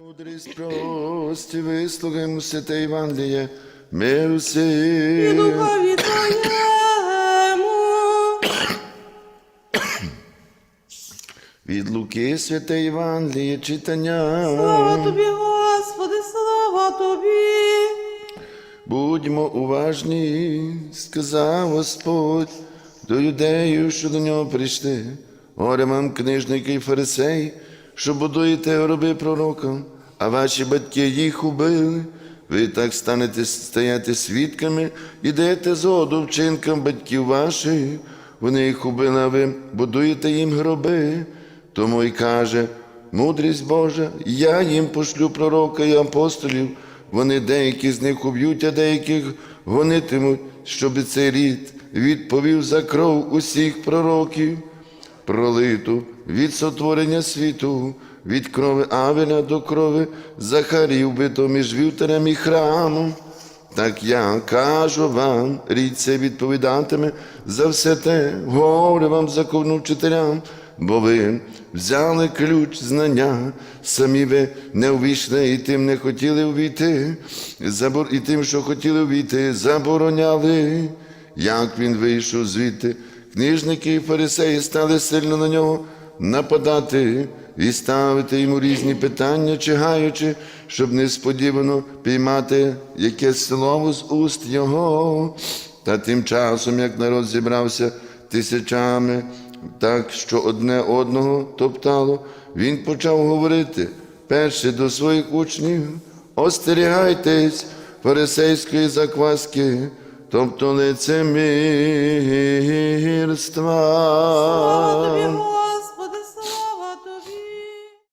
Мудрість прості, вислухаємо святе Євангеліє, миру і всім. духові Твоєму. Від Луки святе Євангеліє читання. Слава Тобі, Господи, слава Тобі. Будьмо уважні, сказав Господь до юдеїв, що до нього прийшли. Горе вам, книжники і фарисеї, що будуєте гроби пророкам, а ваші батьки їх убили. Ви так станете стояти свідками і даєте згоду вчинкам батьків ваших. Вони їх убили, а ви будуєте їм гроби. Тому й каже, мудрість Божа, я їм пошлю пророка і апостолів, вони деякі з них уб'ють, а деяких гонитимуть, щоб цей рід відповів за кров усіх пророків, пролиту від сотворення світу, від крови Авеля до крови Захарів бито між вівтарем і храмом. Так я кажу вам, рід це відповідатиме за все те, горе вам закону вчителям, бо ви взяли ключ знання, самі ви не увійшли і тим не хотіли увійти, і тим, що хотіли увійти, забороняли. Як він вийшов звідти, книжники і фарисеї стали сильно на нього нападати і ставити йому різні питання, чигаючи, щоб несподівано піймати якесь слово з уст його. Та тим часом, як народ зібрався тисячами, так що одне одного топтало, він почав говорити перше до своїх учнів: остерігайтесь фарисейської закваски, тобто лицемірства.